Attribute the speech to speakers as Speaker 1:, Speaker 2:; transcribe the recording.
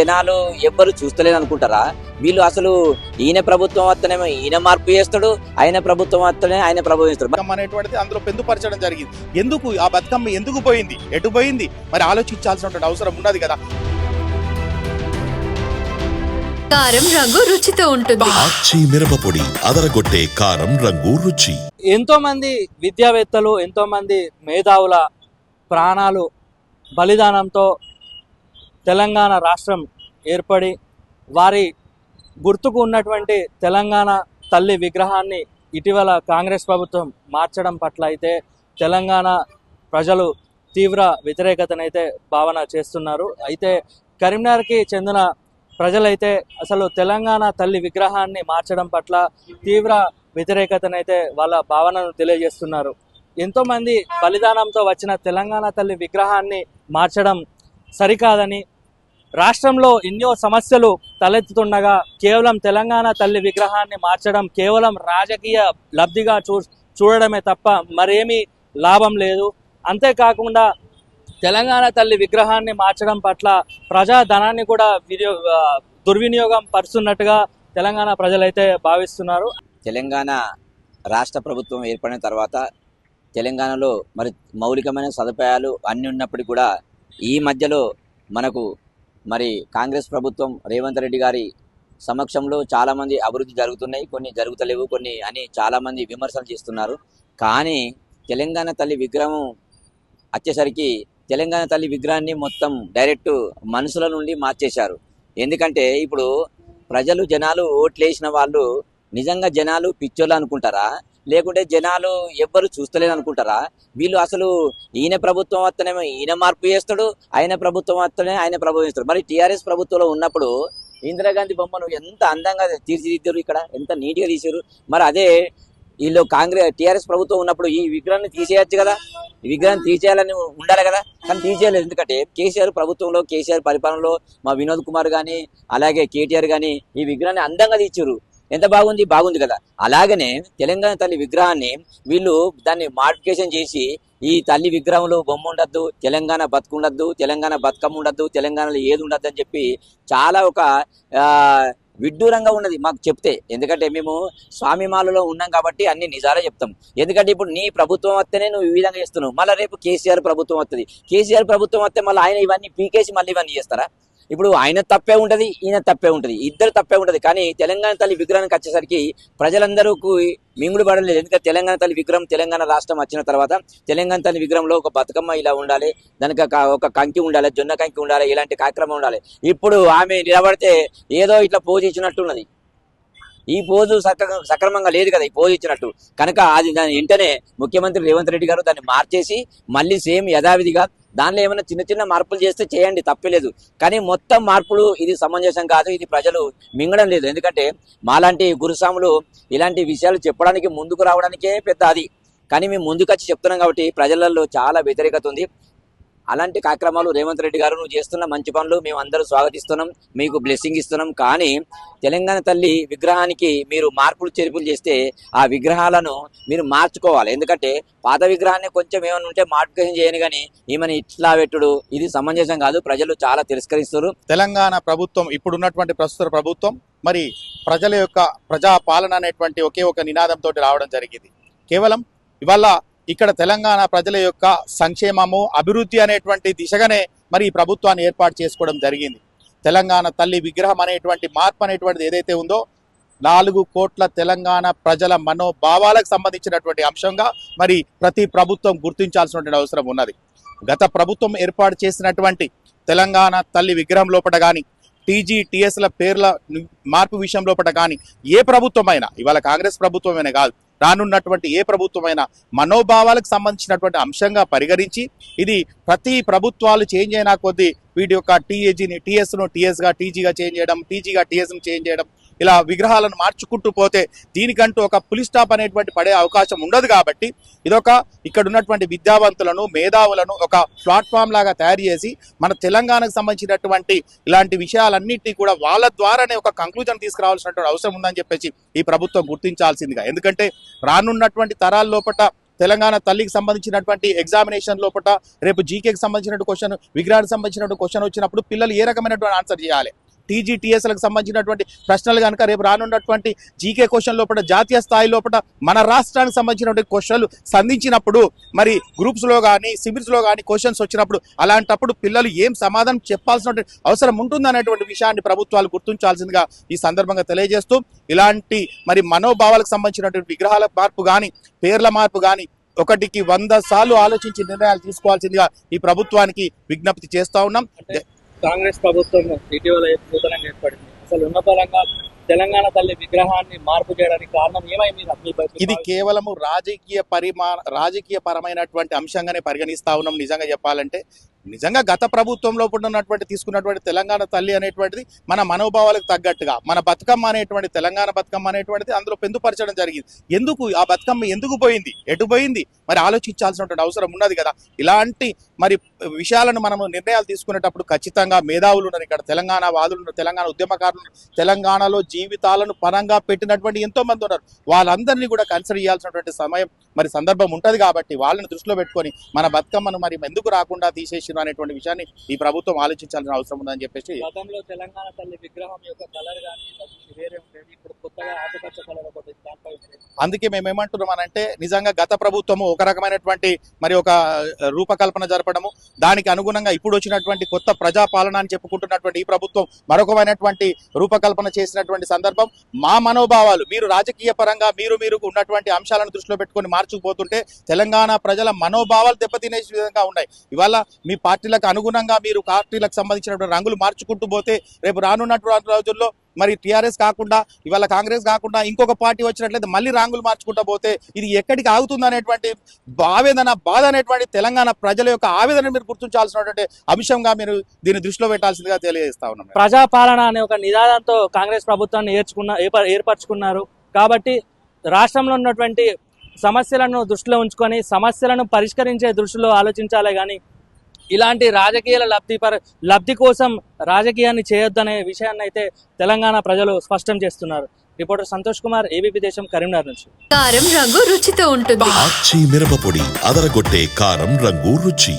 Speaker 1: జనాలు ఎవ్వరు చూస్తలేదు అనుకుంటారా వీళ్ళు అసలు ఈయన ప్రభుత్వం వస్తేనేమో ఈయన మార్పు చేస్తాడు ఆయన ప్రభుత్వం వస్తేనే ఆయన ప్రభుత్వం చేస్తాడు.
Speaker 2: అనేటువంటిది అందులో పొందుపరచడం జరిగింది. ఎందుకు ఆ బతుకమ్మ ఎందుకు పోయింది? ఎటు పోయింది? మరి ఆలోచించాల్సినటువంటి అవసరం ఉన్నది కదా.
Speaker 3: కారం రంగు రుచితో ఉంటుంది.
Speaker 4: ఆచి మిరపపొడి అదరగొట్టే కారం రంగు రుచి.
Speaker 5: ఎంతో మంది విద్యావేత్తలు ఎంతో మంది మేధావుల ప్రాణాలు బలిదానంతో తెలంగాణ రాష్ట్రం ఏర్పడి వారి గుర్తుకు ఉన్నటువంటి తెలంగాణ తల్లి విగ్రహాన్ని ఇటీవల కాంగ్రెస్ ప్రభుత్వం మార్చడం పట్ల అయితే తెలంగాణ ప్రజలు తీవ్ర వ్యతిరేకతనైతే భావన చేస్తున్నారు. అయితే కరీంనగర్కి చెందిన ప్రజలైతే అసలు తెలంగాణ తల్లి విగ్రహాన్ని మార్చడం పట్ల తీవ్ర వ్యతిరేకతనైతే వాళ్ళ భావనను తెలియజేస్తున్నారు. ఎంతోమంది బలిదానంతో వచ్చిన తెలంగాణ తల్లి విగ్రహాన్ని మార్చడం సరికాదని రాష్ట్రంలో ఎన్నో సమస్యలు తలెత్తుతుండగా కేవలం తెలంగాణ తల్లి విగ్రహాన్ని మార్చడం కేవలం రాజకీయ లబ్ధిగా చూ చూడడమే తప్ప మరేమీ లాభం లేదు. అంతేకాకుండా తెలంగాణ తల్లి విగ్రహాన్ని మార్చడం పట్ల ప్రజా ధనాన్ని కూడా వినియో దుర్వినియోగం పరుస్తున్నట్టుగా తెలంగాణ ప్రజలైతే భావిస్తున్నారు.
Speaker 1: తెలంగాణ రాష్ట్ర ప్రభుత్వం ఏర్పడిన తర్వాత తెలంగాణలో మరి మౌలికమైన సదుపాయాలు అన్నీ ఉన్నప్పటికీ కూడా ఈ మధ్యలో మనకు మరి కాంగ్రెస్ ప్రభుత్వం రేవంత్ రెడ్డి గారి సమక్షంలో చాలామంది అభివృద్ధి జరుగుతున్నాయి కొన్ని జరుగుతలేవు కొన్ని అని చాలామంది విమర్శలు చేస్తున్నారు. కానీ తెలంగాణ తల్లి విగ్రహం వచ్చేసరికి తెలంగాణ తల్లి విగ్రహాన్ని మొత్తం డైరెక్ట్ మనుషుల నుండి మార్చేశారు. ఎందుకంటే ఇప్పుడు ప్రజలు జనాలు ఓట్లేసిన వాళ్ళు నిజంగా జనాలు పిచ్చోళ్ళు అనుకుంటారా? లేకుంటే జనాలు ఎవ్వరు చూస్తలేదు అనుకుంటారా? వీళ్ళు అసలు ఈయన ప్రభుత్వం వస్తేనేమో ఈయన మార్పు చేస్తాడు ఆయన ప్రభుత్వం వస్తేనే ఆయన ప్రభుత్వం చేస్తాడు. మరి టీఆర్ఎస్ ప్రభుత్వంలో ఉన్నప్పుడు ఇందిరాగాంధీ బొమ్మను ఎంత అందంగా తీర్చిదిద్దారు ఇక్కడ? ఎంత నీట్గా తీసారు మరి అదే వీళ్ళు కాంగ్రెస్ టీఆర్ఎస్ ప్రభుత్వం ఉన్నప్పుడు ఈ విగ్రహాన్ని తీసేయచ్చు కదా? ఈ విగ్రహాన్ని తీసేయాలని ఉండాలి కదా? కానీ తీసేయలేదు. ఎందుకంటే కేసీఆర్ ప్రభుత్వంలో కేసీఆర్ పరిపాలనలో మా వినోద్ కుమార్ కానీ అలాగే కేటీఆర్ కానీ ఈ విగ్రహాన్ని అందంగా తీర్చారు. ఎంత బాగుంది? బాగుంది కదా. అలాగనే తెలంగాణ తల్లి విగ్రహాన్ని వీళ్ళు దాన్ని మాడిఫికేషన్ చేసి ఈ తల్లి విగ్రహంలో బొమ్మ ఉండద్దు తెలంగాణ బతుకు ఉండద్దు తెలంగాణ బతుకమ్మ ఉండద్దు తెలంగాణలో ఏది ఉండద్దు అని చెప్పి చాలా ఒక విడ్డూరంగా ఉన్నది మాకు చెప్తే. ఎందుకంటే మేము స్వామిమాలలో ఉన్నాం కాబట్టి అన్ని నిజాలే చెప్తాం. ఎందుకంటే ఇప్పుడు నీ ప్రభుత్వం వస్తేనే నువ్వు ఈ విధంగా చేస్తున్నావు. మళ్ళీ రేపు కేసీఆర్ ప్రభుత్వం వస్తుంది. కేసీఆర్ ప్రభుత్వం వస్తే మళ్ళీ ఆయన ఇవన్నీ పీకేసి మళ్ళీ ఇవన్నీ చేస్తారా? ఇప్పుడు ఆయన తప్పే ఉంటుంది ఈయన తప్పే ఉంటుంది ఇద్దరు తప్పే ఉంటుంది. కానీ తెలంగాణ తల్లి విగ్రహానికి వచ్చేసరికి ప్రజలందరూ మింగుడు పడలేదు. ఎందుకంటే తెలంగాణ తల్లి విగ్రహం తెలంగాణ రాష్ట్రం వచ్చిన తర్వాత తెలంగాణ తల్లి విగ్రహంలో ఒక బతుకమ్మ ఇలా ఉండాలి దానికి ఒక- ఒక కంకి ఉండాలి జొన్న కంకి ఉండాలి ఇలాంటి కార్యక్రమం ఉండాలి. ఇప్పుడు ఆమె నిలబడితే ఏదో ఇట్లా పోజ్ ఇచ్చినట్టున్నది. ఈ పోజు సక్ర సక్రమంగా లేదు కదా ఈ పోజు ఇచ్చినట్టు. కనుక అది దాని వెంటనే ముఖ్యమంత్రి రేవంత్ రెడ్డి గారు దాన్ని మార్చేసి మళ్ళీ సేమ్ యథావిధిగా దానిలో ఏమైనా చిన్న చిన్న మార్పులు చేస్తే చేయండి తప్పలేదు కానీ మొత్తం మార్పులు ఇది సమంజసం కాదు ఇది ప్రజలు మింగడం లేదు. ఎందుకంటే మాలాంటి గురుస్వాములు ఇలాంటి విషయాలు చెప్పడానికి ముందుకు రావడానికే పెద్ద అది. కానీ మేము ముందుకొచ్చి చెప్తున్నాం కాబట్టి ప్రజలలో చాలా వ్యతిరేకత ఉంది. అలాంటి కార్యక్రమాలు రేవంత్ రెడ్డి గారు నువ్వు చేస్తున్న మంచి పనులు మేము అందరూ స్వాగతిస్తున్నాం. మీకు బ్లెస్సింగ్ ఇస్తున్నాం. కానీ తెలంగాణ తల్లి విగ్రహానికి మీరు మార్పులు చేర్పులు చేస్తే ఆ విగ్రహాలను మీరు మార్చుకోవాలి. ఎందుకంటే పాత విగ్రహాన్ని కొంచెం ఏమైనా ఉంటే మాడిఫికేషన్ చేయను కానీ ఈమెను ఇట్లా పెట్టుడు ఇది సమంజసం కాదు. ప్రజలు చాలా తిరస్కరిస్తారు
Speaker 2: తెలంగాణ ప్రభుత్వం ఇప్పుడున్నటువంటి ప్రస్తుత ప్రభుత్వం మరి ప్రజల యొక్క ప్రజా పాలన అనేటువంటి ఒకే ఒక నినాదంతో రావడం జరిగింది. కేవలం ఇవాళ ఇక్కడ తెలంగాణ ప్రజల యొక్క సంక్షేమము అభివృద్ధి అనేటువంటి దిశగానే మరి ఈ ప్రభుత్వాన్ని ఏర్పాటు చేసుకోవడం జరిగింది. తెలంగాణ తల్లి విగ్రహం అనేటువంటి మార్పు అనేటువంటిది ఏదైతే ఉందో నాలుగు కోట్ల తెలంగాణ ప్రజల మనోభావాలకు సంబంధించినటువంటి అంశంగా మరి ప్రతి ప్రభుత్వం గుర్తించాల్సినటువంటి అవసరం ఉన్నది. గత ప్రభుత్వం ఏర్పాటు చేసినటువంటి తెలంగాణ తల్లి విగ్రహం లోపల కానీ టీజీ టీఎస్ల పేర్ల మార్పు విషయం లోపల కానీ ఏ ప్రభుత్వమైనా ఇవాళ కాంగ్రెస్ ప్రభుత్వమైనా కాదు రానున్నటువంటి ఏ ప్రభుత్వమైనా మనోభావాలకు సంబంధించినటువంటి అంశంగా పరిగణించి ఇది ప్రతి ప్రభుత్వాలు చేంజ్ అయినా కొద్దీ వీటి యొక్క టీఏజీని టీఎస్ను టీఎస్గా టీజీగా చేంజ్ చేయడం టీజీగా టీఎస్ను చేంజ్ చేయడం ఇలా విగ్రహాలను మార్చుకుంటూ పోతే దీనికంటూ ఒక పులి స్టాప్ అనేటువంటి పడే అవకాశం ఉండదు కాబట్టి ఇదొక ఇక్కడ ఉన్నటువంటి విద్యావంతులను మేధావులను ఒక ప్లాట్ఫామ్ లాగా తయారు చేసి మన తెలంగాణకు సంబంధించినటువంటి ఇలాంటి విషయాలన్నింటినీ కూడా వాళ్ళ ద్వారానే ఒక కంక్లూజన్ తీసుకురావాల్సినటువంటి అవసరం ఉందని చెప్పేసి ఈ ప్రభుత్వం గుర్తించాల్సిందిగా. ఎందుకంటే రానున్నటువంటి తరాల లోపల తెలంగాణ తల్లికి సంబంధించినటువంటి ఎగ్జామినేషన్ లోపల రేపు జీకేకి సంబంధించినటువంటి క్వశ్చన్ విగ్రహానికి సంబంధించినటువంటి క్వశ్చన్ వచ్చినప్పుడు పిల్లలు ఏ రకమైనటువంటి ఆన్సర్ చేయాలి? టీజీటీఎస్లకు సంబంధించినటువంటి ప్రశ్నలు కనుక రేపు రానున్నటువంటి జీకే క్వశ్చన్ లోపల జాతీయ స్థాయి లోపల మన రాష్ట్రానికి సంబంధించినటువంటి క్వశ్చన్లు సంధించినప్పుడు మరి గ్రూప్స్లో కానీ సిబిల్స్లో కానీ క్వశ్చన్స్ వచ్చినప్పుడు అలాంటప్పుడు పిల్లలు ఏం సమాధానం చెప్పాల్సినటువంటి అవసరం ఉంటుందనేటువంటి విషయాన్ని ప్రభుత్వాలు గుర్తించాల్సిందిగా ఈ సందర్భంగా తెలియజేస్తూ ఇలాంటి మరి మనోభావాలకు సంబంధించినటువంటి విగ్రహాల మార్పు కానీ పేర్ల మార్పు కానీ ఒకటికి వంద సార్లు ఆలోచించి నిర్ణయాలు తీసుకోవాల్సిందిగా ఈ ప్రభుత్వానికి విజ్ఞప్తి చేస్తా ఉన్నాం.
Speaker 5: కాంగ్రెస్ ప్రభుత్వం ఇటీవల నూతనంగా ఏర్పడింది. అసలు ఉన్న పరంగా తెలంగాణ తల్లి విగ్రహాన్ని మార్పు చేయడానికి కారణం ఏమైంది మీ
Speaker 2: ఇది కేవలము రాజకీయ పరిమా రాజకీయ పరమైనటువంటి అంశంగానే పరిగణిస్తా ఉన్నాం. నిజంగా చెప్పాలంటే నిజంగా గత ప్రభుత్వంలో ఉన్నటువంటి తీసుకున్నటువంటి తెలంగాణ తల్లి అనేటువంటిది మన మనోభావాలకు తగ్గట్టుగా మన బతుకమ్మ అనేటువంటి తెలంగాణ బతుకమ్మ అనేటువంటిది అందులో పెందుపరచడం జరిగింది. ఎందుకు ఆ బతుకమ్మ ఎందుకు పోయింది? ఎటు పోయింది? మరి ఆలోచించాల్సినటువంటి అవసరం ఉన్నది కదా. ఇలాంటి మరి విషయాలను మనము నిర్ణయాలు తీసుకునేటప్పుడు ఖచ్చితంగా మేధావులు ఉన్నారు ఇక్కడ. తెలంగాణ వాదులు ఉన్నారు తెలంగాణ ఉద్యమకారులు తెలంగాణలో జీవితాలను పరంగా పెట్టినటువంటి ఎంతో మంది ఉన్నారు. వాళ్ళందరినీ కూడా కన్సిడర్ చేయాల్సినటువంటి సమయం మరి సందర్భం ఉంటుంది కాబట్టి వాళ్ళని దృష్టిలో పెట్టుకొని మన బతుకమ్మను మరి ఎందుకు రాకుండా తీసేసి తీసేసిరు అనేటువంటి విషయాన్ని ఈ ప్రభుత్వం ఆలోచించాల్సిన అవసరం ఉందని చెప్పేసి
Speaker 5: గతంలో తెలంగాణ తల్లి విగ్రహం యొక్క కలర్ కానీ వేరే ఉండేది ఇప్పుడు కొత్తగా ఆకుపచ్చ కలర్ ఒకటి దానిపై
Speaker 2: అందుకే మేము ఏమంటున్నామనంటే నిజంగా గత ప్రభుత్వము ఒక రకమైనటువంటి మరి ఒక రూపకల్పన జరపడము. దానికి అనుగుణంగా ఇప్పుడు వచ్చినటువంటి కొత్త ప్రజాపాలన అని చెప్పుకుంటున్నటువంటి ఈ ప్రభుత్వం మరొకమైనటువంటి రూపకల్పన చేసినటువంటి సందర్భం. మా మనోభావాలు మీరు రాజకీయ పరంగా మీరు మీరు ఉన్నటువంటి అంశాలను దృష్టిలో పెట్టుకొని మార్చుకుపోతుంటే తెలంగాణ ప్రజల మనోభావాలు దెబ్బతినే విధంగా ఉన్నాయి. ఇవాళ మీ పార్టీలకు అనుగుణంగా మీరు పార్టీలకు సంబంధించినటువంటి రంగులు మార్చుకుంటూ పోతే రేపు రానున్నటువంటి రోజుల్లో మరి టీఆర్ఎస్ కాకుండా ఇవాళ కాంగ్రెస్ కాకుండా ఇంకొక పార్టీ వచ్చినట్లయితే మళ్ళీ రాంగులు మార్చుకుంటూ పోతే ఇది ఎక్కడికి ఆగుతుంది అనేటువంటి ఆవేదన బాధ అనేటువంటి తెలంగాణ ప్రజల యొక్క ఆవేదన మీరు గుర్తించాల్సినటువంటి అంశంగా మీరు దీన్ని దృష్టిలో పెట్టాల్సిందిగా తెలియజేస్తా ఉన్నాం
Speaker 5: ప్రజాపాలన అనే ఒక నినాదంతో కాంగ్రెస్ ప్రభుత్వాన్ని ఏర్చుకున్న ఏర్ప- ఏర్పరచుకున్నారు. కాబట్టి రాష్ట్రంలో ఉన్నటువంటి సమస్యలను దృష్టిలో ఉంచుకొని సమస్యలను పరిష్కరించే దృష్టిలో ఆలోచించాలే కానీ ఇలాంటి రాజకీయాల లబ్ధి పర లబ్ధి కోసం రాజకీయాన్ని చేయొద్దనే విషయాన్ని అయితే తెలంగాణ ప్రజలు స్పష్టం చేస్తున్నారు. రిపోర్టర్ సంతోష్ కుమార్ ఏబీపీ దేశం కరీంనగర్ నుంచి.
Speaker 3: కారం రంగు రుచితో ఉంటుంది.
Speaker 4: మిరప పొడి అదరగొట్టే కారం రంగు రుచి.